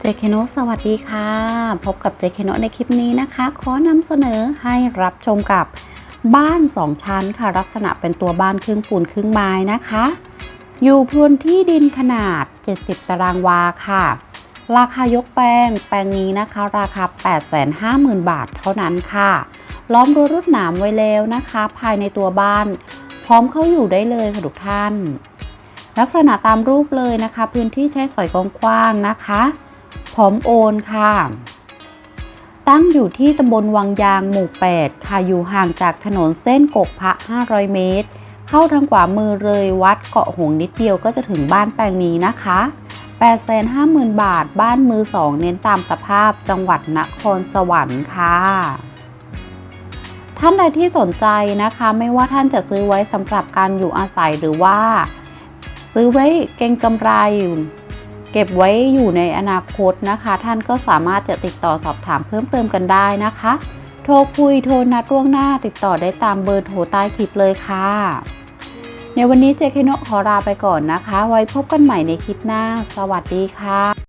เจเคโนสวัสดีค่ะ พบกับเจเคโนในคลิปนี้นะคะ ขอนำเสนอให้รับชมกับบ้าน 2 ชั้นค่ะ ลักษณะเป็นตัวบ้านครึ่งปูนครึ่งไม้นะคะ อยู่พื้นที่ดินขนาด 70 ตารางวาค่ะ ราคายกแปลงแปลงนี้นะคะ ราคา 850,000 บาทเท่านั้นค่ะ ล้อมรั้วรวดหนามไว้แล้วนะคะ ภายในตัวบ้าน พร้อมเข้าอยู่ได้เลยค่ะทุกท่าน ลักษณะตามรูปเลยนะคะ พื้นที่ใช้สอยกว้างๆนะคะ พร้อมโอนค่ะ ตั้งอยู่ที่ตำบลวังยางหมู่ 8 ค่ะ อยู่ห่างจากถนนเส้นกกพระ 500 เมตร เข้าทางขวามือเลยวัดเกาะหงนิดเดียวก็จะถึงบ้านแปลงนี้นะคะ850,000 บาท บ้านมือ2เน้นตามสภาพจังหวัดนครสวรรค์ค่ะ ท่านใดที่สนใจนะคะ ไม่ว่าท่านจะซื้อไว้สำหรับการอยู่อาศัยหรือว่า ซื้อไว้เก็งกำไร เก็บไว้อยู่ในอนาคตนะคะ ท่านก็สามารถจะติดต่อสอบถามเพิ่มเติมกันได้นะคะ โทรคุยโทรนัดล่วงหน้าติดต่อได้ตามเบอร์โทรใต้คลิปเลยค่ะ ในวันนี้เจคโนขอลาไปก่อนนะคะ ไว้พบกันใหม่ในคลิปหน้า สวัสดีค่ะ